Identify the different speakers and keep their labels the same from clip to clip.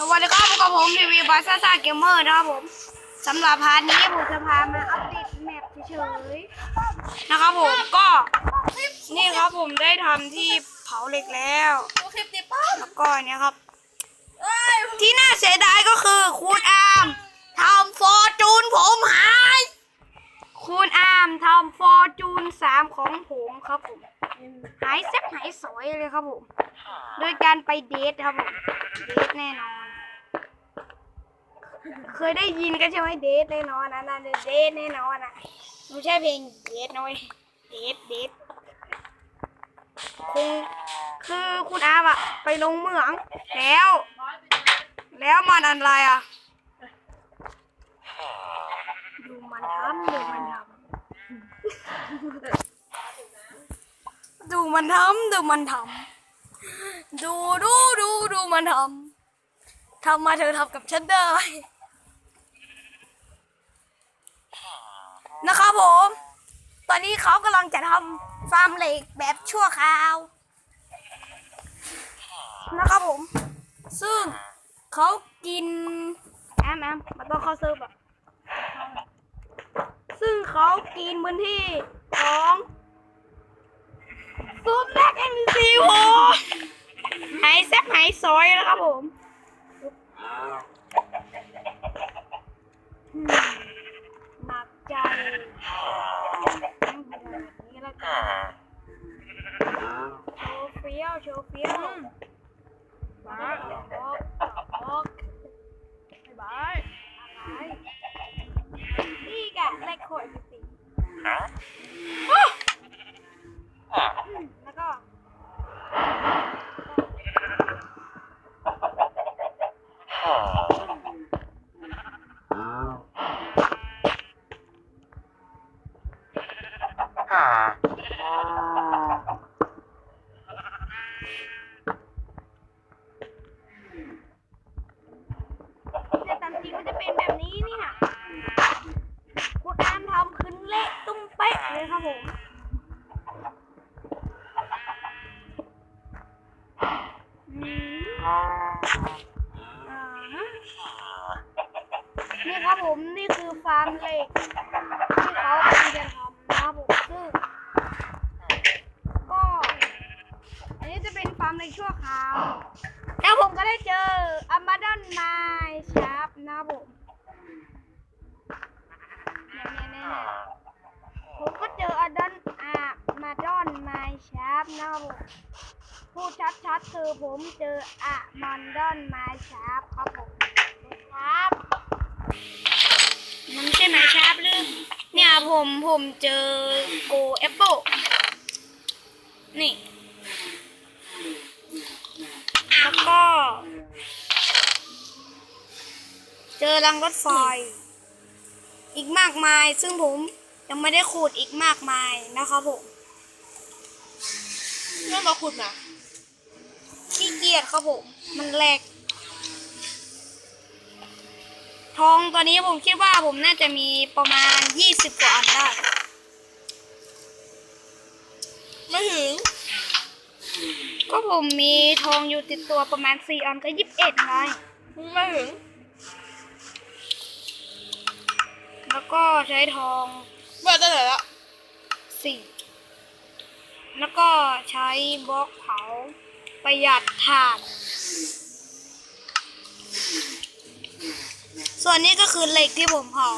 Speaker 1: สวัสดีครับพบกับผมทีวีบาซ่าซ่าเกมเมอร์นะครับผมสำหรับพาร์ทนี้ผมจะพามาอัปเดตแมปเฉยๆนะครับผมก็นี่ครับผมได้ทำที่เผาเหล็กแล้ว
Speaker 2: ดูคลิปดิป้า
Speaker 1: แล้วก็อันเนี่ยครับ ที่น่าเสียดายก็คือคุณอามทำฟอร์จูนผมหาย คุณอามทำฟอร์จูนสามของผมครับผมหายแซ่บหายสวยเลยครับผม โดยการไปเดทครับผม เดทแน่นอน เคยได้ยินกันใช่ไหมเดทแน่นอนนะนั่นเดทแน่นอนอะไม่ใช่เพลงเดทนะเว้ยเดทเดทคงคือคุณอาอะไปลงเหมือง แล้ว แล้วมันอะไรอะดูมันทำดูมันทำดูมันทำดูมันทำดูดูดูดูมันทำ ทำมาเธอทำกับฉันได้นะครับผม ตอนนี้เขากำลังจะทำฟาร์มเหล็กแบบชั่วคราว นะครับผม ซึ่งเขากินแอมแอมมันต้องเข้าเซิร์ฟอะซึ่งเขากินพื้นที่ของซูมแรกเอ็นซีโอหายแซ่บหายซอยนะครับผมหนักใจต้องดูแบบนี้แล้วกันโช ว์เฟี้ยวโชว์เฟี้ยวบายบอกบอกบายบายนี่แกเลขขวดสิแล้วก็ แต่ตามจริงมันจะเป็นแบบนี้เนี่ยคุณอามทำขึ้นเละตุ้มเป๊ะเลยครับผม อืมอ่าฮะนี่ครับผม นี่คือฟาร์มเหล็ก ที่เขากำลังจะทำนะครับผมซึ่งก็ อันนี้ จะเป็นฟาร์มเหล็กชั่วคราวแล้วผมก็ได้เจออามาดอนไมชาร์ปนะครับผมเนี่ยๆๆผมก็เจออาดอนอามาดอนไมชาร์ปนะครับผมพูดชัดๆคือผมเจออะมันดอนไมชาร์ปครับผมครับมันไม่ใช่ไมชาร์ปหรือเนี่ยผมผมเจอโกแอปเปิลนี่ แล้วก็ เจอรังรถไฟ อีกมากมาย ซึ่งผมยังไม่ได้ขุดอีกมากมายนะครับผม
Speaker 2: เรื่องมาขุดนะ
Speaker 1: ขี้เกียจครับผม มันแหลก ทองตอนนี้ผมคิดว่าผมน่าจะมีประมาณยี่สิบกว่าอันได้
Speaker 2: ไม่ถึง
Speaker 1: ก็ผมมีทองอยู่ติดตัวประมาณสี่อันก็ยี่สิบเอ็ดไง
Speaker 2: ไม่ถึง
Speaker 1: แล้วก็ใช้ทอง
Speaker 2: เมื่อได้ไหนละ
Speaker 1: สี่แล้วก็ใช้บล็อกเผาประหยัดถ่าน ส่วนนี้ก็คือเหล็กที่ผมเผา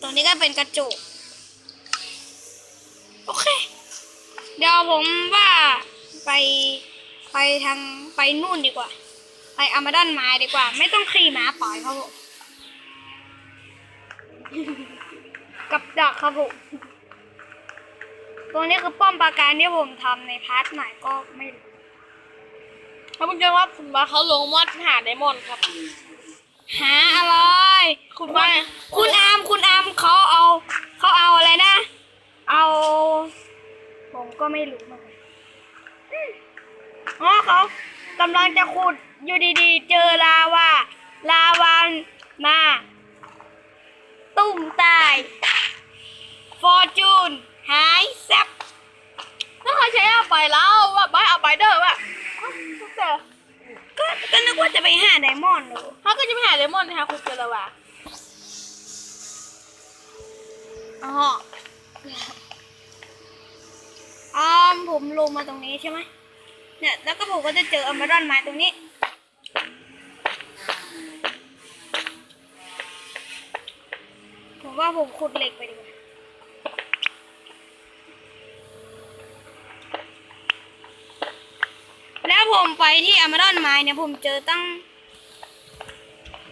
Speaker 1: ตรงนี้ก็เป็นกระจก โอเค เดี๋ยวผมว่าไป ไปทางไปนู่นดีกว่า ไปอามาด้านไม้ดีกว่า ไม่ต้องขี่ม้าปล่อยครับผมกับดักครับผมตรงนี้คือป้อมปราการที่ผมทำในพาร์ทไหนก็ไม่รู้
Speaker 2: ถ้ามึงจะว่าคุณมาเขาลงมอดหาไดมอนด์ครับ
Speaker 1: หาอะไร
Speaker 2: คุณว่า
Speaker 1: คุณอามคุณอามเขาเอา เขาเอาอะไรนะ เอา ผมก็ไม่รู้เหมือนกัน อ๋อเขากำลังจะขุดอยู่ดีๆ เจอลาวาลาวานมา ตุ้มตาย ฟอร์จูน หายแซบ
Speaker 2: ถ้าใครใช้เอาไปแล้วว่าไปเอาไปเด้อว่าแต่
Speaker 1: ก็ก็ก็นึกว่าจะไปหาไดมอนด์เลย
Speaker 2: เขาก็จะไปหาเลมอนนะคะคุณเจรวาอ๋อ
Speaker 1: อ๋อผมลงมาตรงนี้ใช่ไหม เนี่ยแล้วก็ผมก็จะเจออมารอนไม้ตรงนี้ ผมว่าผมขุดเหล็กไปดีกว่าแล้วผมไปที่อมารอนไม้เนี่ยผมเจอตั้ง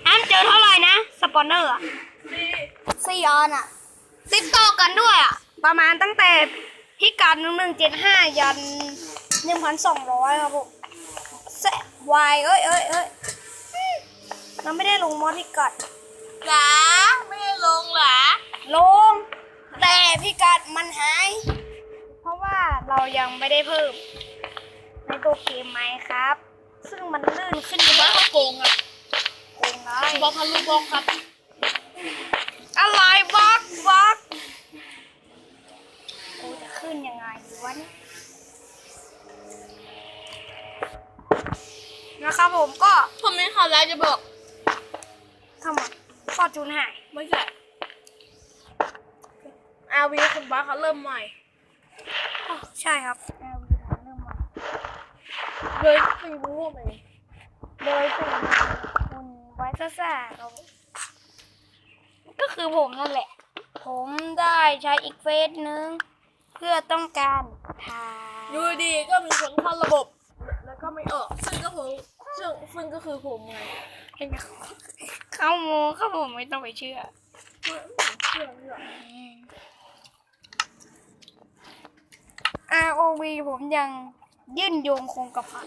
Speaker 1: อ้ามเจอเท่าไหร่นะ สปอนเนอร์อะ
Speaker 2: นี่
Speaker 1: สี่ออนอะติดต่อกันด้วยอะประมาณตั้งแต่พิกัดหนึ่งหนึ่งเจ็ดห้ายัน หนึ่งพันสองร้อยครับผมแซวายเอ้ยเอ้ยเอ้ยเราไม่ได้ลงมอพิกัด
Speaker 2: หลาไม่ได้ลงหลา
Speaker 1: ลง แต่พิกัดมันหาย เพราะว่าเรายังไม่ได้เพิ่ม ในตัวเกมไหมครับ ซึ่งมันลื่นขึ้นเย
Speaker 2: บ้า
Speaker 1: อะ
Speaker 2: เขาโกงอะ
Speaker 1: โกงได้
Speaker 2: บอกเขาลูกบอกครับ
Speaker 1: อะไรบล็อกบล็อกโอ้จะขึ้นยังไงดีวะเนี่ย นะครับผมก็
Speaker 2: ผมมีข่าวร้ายจะบอก
Speaker 1: ทำไมฟอร์จูนหาย
Speaker 2: ไม่ใช่อาวีคุณบ้าเขาเริ่มใหม่
Speaker 1: อ๋อใช่ครับแอลวีเริ่มใหม่
Speaker 2: เลยสี่บู๊ไป
Speaker 1: โดยสิ่งคุณไว้ซ่าซ่าครับผมก็คือผมนั่นแหละ ผมได้ใช้อีกเฟสนึงเพื่อต้องการทา
Speaker 2: อยู่ดีๆก็มีคนเข้าระบบแล้ว ก็ไม่ออกซึ่งก็คือซึ่งซึ่งก็คือผมไง
Speaker 1: เห็นไหมเข้าโมเข้าผมไม่ต้องไปเชื่อ
Speaker 2: เชื่อเชื่อเชื่อ
Speaker 1: ROV ผมยังยื่นโยงคงกระพัน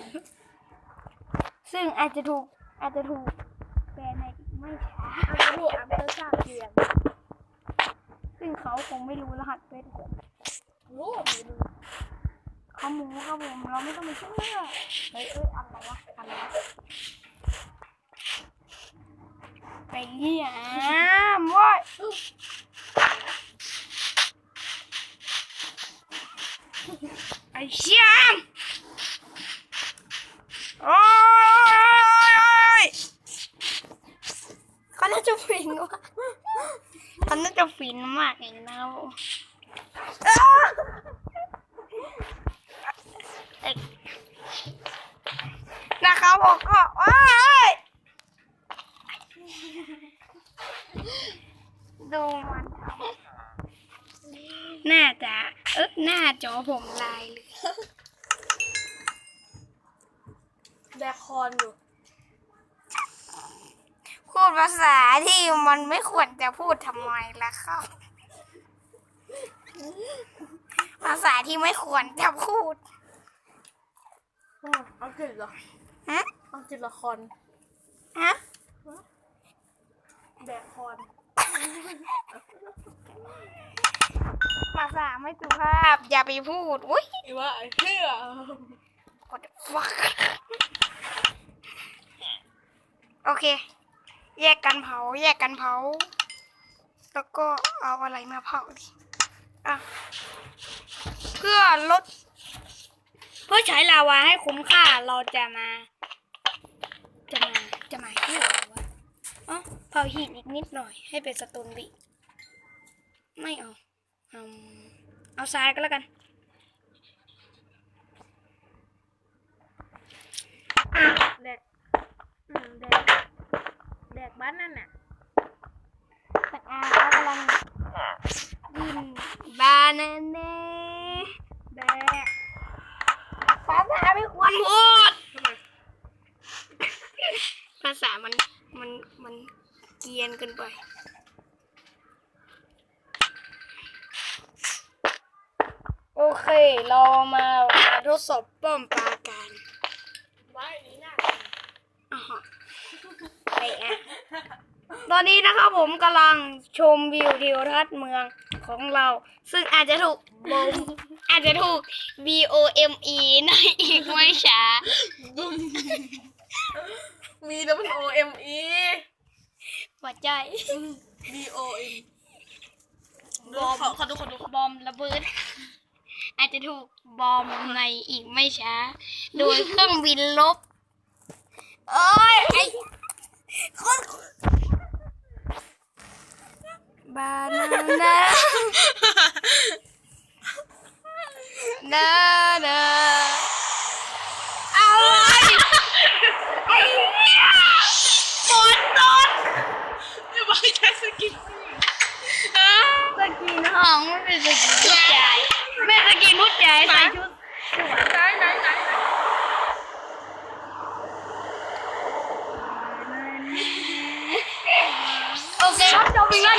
Speaker 1: ซึ่งอาจจะถูกอาจจะถูกแบนในอีกไม่ช้า
Speaker 2: อาจจะถูกอัมเตอร์ชาเปลี่ยน
Speaker 1: ซึ่งเขาคงไม่รู้รหัสเฟซผม
Speaker 2: รู้ไม่รู้
Speaker 1: ขาหมูครับผมเราไม่ต้องไปเชื่อเฮ้ยเอ้ยอะไรวะอะไรวะไปเหี้ยมว้ยไอ้เชี่ยมโอ้ยเขาน่าจะฟินว่ะเขาน่าจะฟินมากเองนะครับผมอ้าเอ้ยนะครับผมก็ว้ายดูมันทำน่าจะเอ๊ะหน้า จอผมลายเลย
Speaker 2: แดกคอนอยู่
Speaker 1: พูดภาษาที่มันไม่ควรจะพูดทำไมล่ะครับ ภาษาที่ไม่ควรจะพูด
Speaker 2: อ้าวอังกฤษเหรอ
Speaker 1: ฮะ
Speaker 2: อังกฤษละคร
Speaker 1: ฮะ
Speaker 2: แดกคอน
Speaker 1: ภาษาไม่สุภาพ อย่าไปพูด อุ้ย
Speaker 2: อีว่าไอ้เพื่อ
Speaker 1: what the fuck โอเค แยกกันเผา แยกกันเผา แล้วก็เอาอะไรมาเผาดิอะเพื่อลด เพื่อใช้ลาวาให้คุ้มค่าเราจะมา จะมา จะมาที่อะไรวะอ๋อเผาหินอีกนิดหน่อยให้เป็นสโตนบิ ไม่เอา เอาเอาทรายก็แล้วกัน
Speaker 2: แดกอืมแดกแดกบ้านนั่นน่ะ
Speaker 1: แต่อาเขากำลังยินบานาเน่แดกภาษาไม่ควรพูด
Speaker 2: ทำไม
Speaker 1: ภาษามันมันมันเกรียนเกินไป โอเค เรามามาทดสอบป้อมปราการ
Speaker 2: บ้านนี้น่ะ
Speaker 1: อะฮะไปอะ ตอนนี้นะครับผมกำลังชมวิวทิวทัศน์เมืองของเรา ซึ่งอาจจะถูกบมอาจจะถูก B O M E ในอีกไม่ช้า
Speaker 2: บุ้มมีแล้วมัน O M E
Speaker 1: หัวใจ
Speaker 2: B O M ดูเขาเขาดูเขาดู
Speaker 1: บอมระเบิด อาจจะถูกบอมในอีกไม่ช้า โดยเครื่องบินลบ โอ้ยไอ้คนบานานานานาอะไรไอ้เหี้ยฝนตก
Speaker 2: อย่าบอกใช้สกิน
Speaker 1: สกินห้องไม่เป็นสกินผู้ชายไม่ สกินผู้ชายใส่ชุด
Speaker 2: ไหนไหนไหนไหน
Speaker 1: โอเคครับจบอีกแล้ว